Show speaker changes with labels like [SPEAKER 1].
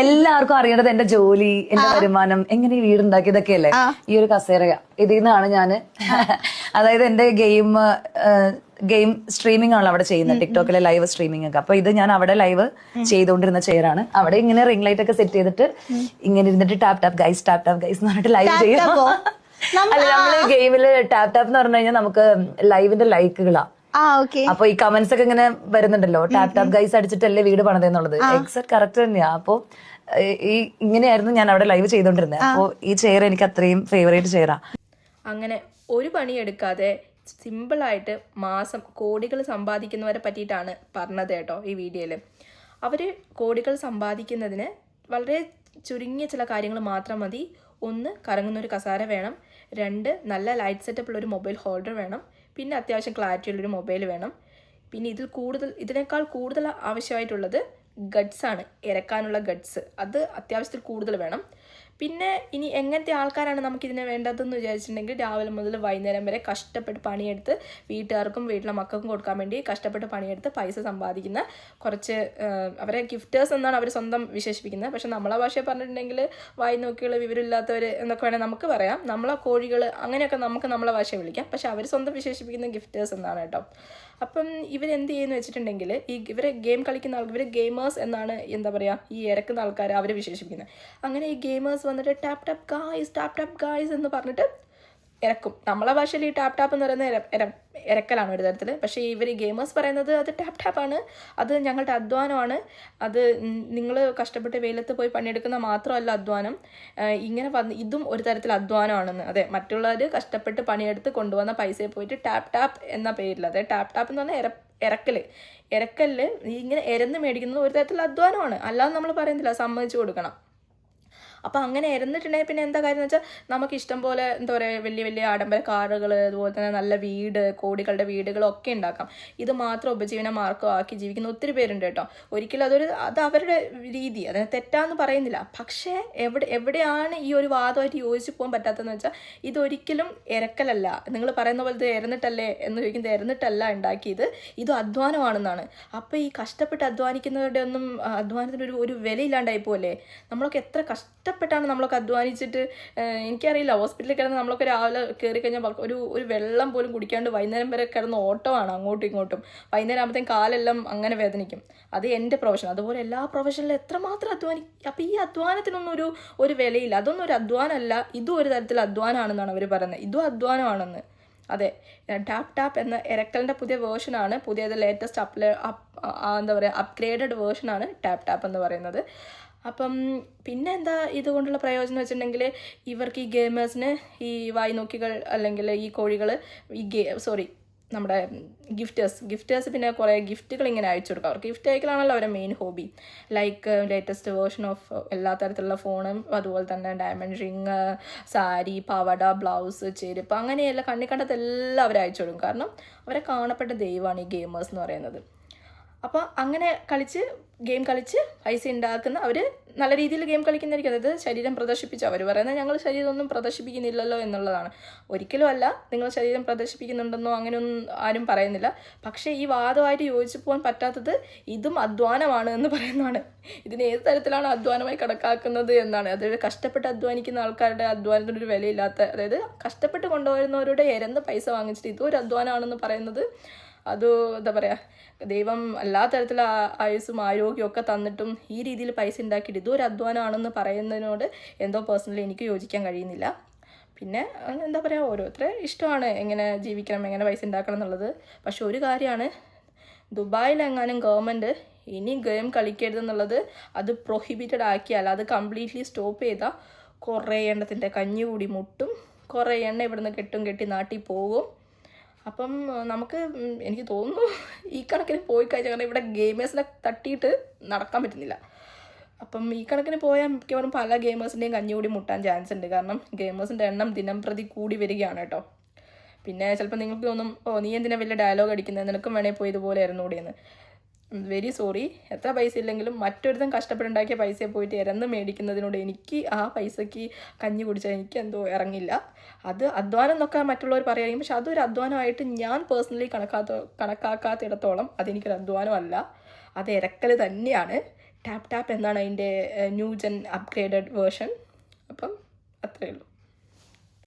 [SPEAKER 1] എല്ലാവർക്കും അറിയേണ്ടത് എന്റെ ജോലി എന്റെ വരുമാനം എങ്ങനെ ഈ വീടുണ്ടാക്കിയതൊക്കെ അല്ലേ ഈ ഒരു കസേര ഇതിൽ നിന്നാണ് ഞാൻ അതായത് എന്റെ ഗെയിം ഗെയിം സ്ട്രീമിംഗ് ആണല്ലോ അവിടെ ചെയ്യുന്നത്. ടിക്ടോക്കിലെ ലൈവ് സ്ട്രീമിംഗ് ഒക്കെ. അപ്പൊ ഇത് ഞാൻ അവിടെ ലൈവ് ചെയ്തുകൊണ്ടിരുന്ന ചെയറാണ്. അവിടെ ഇങ്ങനെ റിംഗ് ലൈറ്റ് ഒക്കെ സെറ്റ് ചെയ്തിട്ട് ഇങ്ങനെ ഇരുന്നിട്ട് tap tap guys tap tap guys എന്ന് പറഞ്ഞിട്ട് ലൈവ് ചെയ്യും? അല്ല നമ്മൾ ഗെയിമിൽ ടാപ്പ് ടാപ്പ് എന്ന് പറഞ്ഞു കഴിഞ്ഞാൽ നമുക്ക് ലൈവിന്റെ ലൈക്കുകളാ. അപ്പൊ ഈ കമന്റ്സ് ഒക്കെ ഇങ്ങനെ വരുന്നുണ്ടല്ലോ. ടാപ്പ് ടാപ്പ് ഗൈസ് അടിച്ചിട്ടല്ലേ വീട് പണിതെന്നുള്ളത്. എക്സാക്ട് കറക്റ്റ് തന്നെയാ. അപ്പൊ ഈ ഇങ്ങനെയായിരുന്നു ഞാൻ അവിടെ ലൈവ് ചെയ്തോണ്ടിരുന്നത് അപ്പൊ ഈ ചെയർ എനിക്ക് അത്രയും ഫേവറേറ്റ് ചെയറാ
[SPEAKER 2] അങ്ങനെ ഒരു പണി എടുക്കാതെ സിമ്പിൾ ആയിട്ട് മാസം കോടികൾ സമ്പാദിക്കുന്നവരെ പറ്റിയിട്ടാണ് പറഞ്ഞത് കേട്ടോ ഈ വീഡിയോയിൽ. അവർ കോടികൾ സമ്പാദിക്കുന്നതിന് വളരെ ചുരുങ്ങിയ ചില കാര്യങ്ങൾ മാത്രം മതി. ഒന്ന് കറങ്ങുന്ന ഒരു കസാര വേണം. രണ്ട് നല്ല ലൈറ്റ് സെറ്റപ്പ് ഉള്ള ഒരു മൊബൈൽ ഹോൾഡർ വേണം. പിന്നെ അത്യാവശ്യം ക്ലാരിറ്റി ഉള്ളൊരു മൊബൈൽ വേണം. പിന്നെ ഇതിൽ കൂടുതൽ ഇതിനേക്കാൾ കൂടുതൽ ആവശ്യമായിട്ടുള്ളത് ഗഡ്സ് ആണ്. ഇറക്കാനുള്ള ഗഡ്സ് അത് അത്യാവശ്യത്തിൽ കൂടുതൽ വേണം. പിന്നെ ഇനി എങ്ങനത്തെ ആൾക്കാരാണ് നമുക്കിതിനെ വേണ്ടതെന്ന് വിചാരിച്ചിട്ടുണ്ടെങ്കിൽ രാവിലെ മുതൽ വൈകുന്നേരം വരെ കഷ്ടപ്പെട്ട് പണിയെടുത്ത് വീട്ടുകാർക്കും വീട്ടിലെ മക്കൾക്കും കൊടുക്കാൻ വേണ്ടി കഷ്ടപ്പെട്ട് പണിയെടുത്ത് പൈസ സമ്പാദിക്കുന്ന കുറച്ച് അവരെ ഗിഫ്റ്റേഴ്സ് എന്നാണ് അവർ സ്വന്തം വിശേഷിപ്പിക്കുന്നത്. പക്ഷെ നമ്മളെ ഭാഷയെ പറഞ്ഞിട്ടുണ്ടെങ്കിൽ വായി നോക്കിയുള്ള വിവരമില്ലാത്തവർ എന്നൊക്കെ വേണേൽ നമുക്ക് പറയാം. നമ്മളെ കോഴികൾ അങ്ങനെയൊക്കെ നമുക്ക് നമ്മളെ ഭാഷയെ വിളിക്കാം. പക്ഷെ അവർ സ്വന്തം വിശേഷിപ്പിക്കുന്ന ഗിഫ്റ്റേഴ്സ് എന്നാണ് കേട്ടോ. അപ്പം ഇവരെന്ത് ചെയ്യുന്നു വെച്ചിട്ടുണ്ടെങ്കിൽ ഈ ഇവരെ ഗെയിം കളിക്കുന്ന ആൾക്കാർ ഇവർ ഗെയിമേഴ്സ് എന്നാണ് എന്താ പറയുക ഈ ഇറക്കുന്ന ആൾക്കാർ അവരെ വിശേഷിപ്പിക്കുന്നത്. അങ്ങനെ ഈ ഗെയിമേഴ്സ് വന്നിട്ട് tap tap guys tap tap guys എന്ന് പറഞ്ഞിട്ട് ഇറക്കും. നമ്മളെ ഭാഷയിൽ ഈ ടാപ് ടാപ്പ് എന്ന് പറയുന്നത് ഇറക്കലാണ് ഒരു തരത്തിൽ പക്ഷേ ഇവർ ഗെയിമേഴ്സ് പറയുന്നത് അത് ടാപ്പ് ടാപ്പാണ് അത് ഞങ്ങളുടെ അധ്വാനമാണ്. അത് നിങ്ങൾ കഷ്ടപ്പെട്ട് വെയിലത്ത് പോയി പണിയെടുക്കുന്ന മാത്രമല്ല അധ്വാനം. ഇങ്ങനെ വന്ന് ഇതും ഒരു തരത്തിൽ അധ്വാനമാണെന്ന്. അതെ മറ്റുള്ളവർ കഷ്ടപ്പെട്ട് പണിയെടുത്ത് കൊണ്ടുവന്ന പൈസയിൽ പോയിട്ട് ടാപ് ടാപ്പ് എന്ന പേരിൽ അതെ ടാപ് ടാപ്പ് എന്ന് പറഞ്ഞാൽ ഇര ഇറക്കൽ ഇറക്കലിൽ ഇങ്ങനെ ഇരന്ന് മേടിക്കുന്നത് ഒരു തരത്തിൽ അധ്വാനമാണ്. അല്ലാതെ നമ്മൾ പറയുന്നില്ല സമ്മതിച്ചു കൊടുക്കണം. അപ്പോൾ അങ്ങനെ ഇരുന്നിട്ടുണ്ടെങ്കിൽ പിന്നെ എന്താ കാര്യം എന്ന് വെച്ചാൽ നമുക്ക് ഇഷ്ടം പോലെ എന്താ പറയുക വലിയ വലിയ ആഡംബര കാറുകൾ അതുപോലെ തന്നെ നല്ല വീട് കോടികളുടെ വീടുകളൊക്കെ ഉണ്ടാക്കാം. ഇത് മാത്രം ഉപജീവന മാർഗമാക്കി ജീവിക്കുന്ന ഒത്തിരി പേരുണ്ട് കേട്ടോ. ഒരിക്കലും അതൊരു അത് അവരുടെ രീതി അതായത് തെറ്റാന്ന് പറയുന്നില്ല. പക്ഷേ എവിടെ എവിടെയാണ് ഈ ഒരു വാദമായിട്ട് യോജിച്ച് പോകാൻ പറ്റാത്തതെന്ന് വെച്ചാൽ ഇതൊരിക്കലും ഇരക്കലല്ല നിങ്ങൾ പറയുന്ന പോലെ ഇത് ഇരന്നിട്ടല്ലേ എന്ന് ചോദിക്കുന്നത് ഇരന്നിട്ടല്ല ഉണ്ടാക്കിയത്. ഇത് അധ്വാനമാണെന്നാണ്. അപ്പോൾ ഈ കഷ്ടപ്പെട്ട് അധ്വാനിക്കുന്നവരുടെ ഒന്നും അധ്വാനത്തിന് ഒരു ഒരു വിലയില്ലാണ്ടായി പോലെ നമ്മളൊക്കെ എത്ര കഷ്ടപ്പെട്ടാണ് നമ്മളൊക്കെ അധ്വാനിച്ചിട്ട് എനിക്കറിയില്ല ഹോസ്പിറ്റലിൽ കിടന്ന് നമ്മളൊക്കെ രാവിലെ കയറി കഴിഞ്ഞാൽ ഒരു ഒരു വെള്ളം പോലും കുടിക്കാണ്ട് വൈകുന്നേരം വരെ കിടന്ന് ഓട്ടമാണ് അങ്ങോട്ടും ഇങ്ങോട്ടും. വൈകുന്നേരം ആകുമ്പോഴത്തേക്കും കാലെല്ലാം അങ്ങനെ വേദനിക്കും. അത് എന്റെ പ്രൊഫഷൻ അതുപോലെ എല്ലാ പ്രൊഫഷനിലും എത്രമാത്രം അധ്വാനി അപ്പോൾ ഈ അധ്വാനത്തിനൊന്നും ഒരു ഒരു വിലയില്ല. അതൊന്നും ഒരു അധ്വാനമല്ല. ഇതും ഒരു തരത്തിൽ അധ്വാനമാണെന്നാണ് അവർ പറയുന്നത്. ഇതും അധ്വാനമാണെന്ന്. അതെ. ടാപ്പ് ടാപ്പ് എന്ന എരക്കലിന്റെ പുതിയ വേർഷനാണ് പുതിയത് ലേറ്റസ്റ്റ് അപ്ലേ അപ്പ് എന്താ പറയുക അപ്ഗ്രേഡഡ് വേർഷനാണ് ടാപ്പ് ടാപ്പ് എന്ന് പറയുന്നത്. അപ്പം പിന്നെ എന്താ ഇതുകൊണ്ടുള്ള പ്രയോജനം വെച്ചിട്ടുണ്ടെങ്കിൽ ഇവർക്ക് ഈ ഗെയിമേഴ്സിന് ഈ വായി നോക്കികൾ അല്ലെങ്കിൽ ഈ കോഴികൾ ഈ ഗെ സോറി നമ്മുടെ ഗിഫ്റ്റേഴ്സ് ഗിഫ്റ്റേഴ്സ് പിന്നെ കുറേ ഗിഫ്റ്റുകൾ ഇങ്ങനെ അയച്ചു കൊടുക്കും. അവർക്ക് ഗിഫ്റ്റ് അയക്കലാണല്ലോ അവരുടെ main hobby like latest version of എല്ലാ തരത്തിലുള്ള ഫോണും അതുപോലെ തന്നെ ഡയമണ്ട് റിങ് സാരി പവട ബ്ലൗസ് ചെരുപ്പ് അങ്ങനെയെല്ലാം കണ്ണി കണ്ടതെല്ലാം അവർ അയച്ചു കൊടുക്കും. കാരണം അവരെ കാണപ്പെട്ട ദൈവമാണ് ഈ ഗെയിമേഴ്സ് എന്ന് പറയുന്നത്. അപ്പോൾ അങ്ങനെ കളിച്ച് ഗെയിം കളിച്ച് പൈസ ഉണ്ടാക്കുന്ന അവർ നല്ല രീതിയിൽ ഗെയിം കളിക്കുന്നതായിരിക്കും. അതായത് ശരീരം പ്രദർശിപ്പിച്ചു അവർ പറയുന്നത് ഞങ്ങൾ ശരീരം ഒന്നും പ്രദർശിപ്പിക്കുന്നില്ലല്ലോ എന്നുള്ളതാണ്. ഒരിക്കലും അല്ല നിങ്ങൾ ശരീരം പ്രദർശിപ്പിക്കുന്നുണ്ടെന്നോ അങ്ങനെയൊന്നും ആരും പറയുന്നില്ല. പക്ഷേ ഈ വാദമായിട്ട് യോജിച്ചു പോകാൻ പറ്റാത്തത് ഇതും അധ്വാനമാണ് എന്ന് പറയുന്നതാണ്. ഇതിന് ഏത് തരത്തിലാണ് അധ്വാനമായി കണക്കാക്കുന്നത് എന്നാണ്. അതായത് കഷ്ടപ്പെട്ട് അധ്വാനിക്കുന്ന ആൾക്കാരുടെ അധ്വാനത്തിനൊരു വിലയില്ലാത്ത അതായത് കഷ്ടപ്പെട്ട് കൊണ്ടുവരുന്നവരുടെ ഇരന്ന് പൈസ വാങ്ങിച്ചിട്ട് ഇതും ഒരു അധ്വാനമാണെന്ന് പറയുന്നത് അത് എന്താ പറയുക ദൈവം എല്ലാ തരത്തിലുള്ള ആയുസും ആരോഗ്യവും ഒക്കെ തന്നിട്ടും ഈ രീതിയിൽ പൈസ ഉണ്ടാക്കിയിട്ട് ഇതൊരു അധ്വാനമാണെന്ന് പറയുന്നതിനോട് എന്തോ പേഴ്സണലി എനിക്ക് യോജിക്കാൻ കഴിയുന്നില്ല. പിന്നെ എന്താ പറയുക ഓരോരുത്തരെ ഇഷ്ടമാണ് എങ്ങനെ ജീവിക്കണം എങ്ങനെ പൈസ ഉണ്ടാക്കണം എന്നുള്ളത്. പക്ഷെ ഒരു കാര്യമാണ് ദുബായിലെങ്ങാനും ഗവൺമെന്റ് ഇനി ഗെയിം കളിക്കരുതെന്നുള്ളത് അത് പ്രൊഹിബിറ്റഡ് ആക്കിയാൽ അത് കംപ്ലീറ്റ്ലി സ്റ്റോപ്പ് ചെയ്താൽ കുറേ എണ്ണത്തിന്റെ കഞ്ഞി കൂടി മുട്ടും കുറേ എണ്ണ ഇവിടുന്ന് കെട്ടും കെട്ടി നാട്ടിൽ പോകും. അപ്പം നമുക്ക് എനിക്ക് തോന്നുന്നു ഈ കണക്കിന് പോയി കഴിഞ്ഞാൽ കാരണം ഇവിടെ ഗെയിമേഴ്സിനെ തട്ടിയിട്ട് നടക്കാൻ പറ്റുന്നില്ല. അപ്പം ഈ കണക്കിന് പോയാൽ മിക്കവാറും പല ഗെയിമേഴ്സിന്റെയും കഞ്ഞുകൂടി മുട്ടാൻ ചാൻസ് ഉണ്ട്. കാരണം ഗെയിമേഴ്സിന്റെ എണ്ണം ദിനം പ്രതി കൂടി വരികയാണ് കേട്ടോ. പിന്നെ ചിലപ്പോൾ നിങ്ങൾക്ക് തോന്നും ഓ നീ എന്തിനാ വലിയ ഡയലോഗ് അടിക്കുന്നത് നിനക്കും വേണേൽ പോയി ഇതുപോലെ ആയിരുന്നു കൂടിയെന്ന്. വെരി സോറി എത്ര പൈസ ഇല്ലെങ്കിലും മറ്റൊരുതും കഷ്ടപ്പെട്ടുണ്ടാക്കിയ പൈസയെ പോയിട്ട് ഇരന്ന് മേടിക്കുന്നതിനോട് എനിക്ക് ആ പൈസയ്ക്ക് കഞ്ഞി കുടിച്ചാൽ എനിക്ക് എന്തോ ഇറങ്ങില്ല. അത് അധ്വാനം എന്നൊക്കെ മറ്റുള്ളവർ പറയുകയും പക്ഷെ അതൊരു അധ്വാനമായിട്ട് ഞാൻ പേഴ്സണലി കണക്കാത്ത കണക്കാക്കാത്തിടത്തോളം അതെനിക്കൊരു അധ്വാനമല്ല. അത് ഇരക്കൽ തന്നെയാണ്. ടാപ്പ് ടാപ്പ് എന്നാണ് അതിന്റെ ന്യൂ ജെൻ അപ്ഗ്രേഡഡ് വേർഷൻ അപ്പം അത്രയേ ഉള്ളൂ.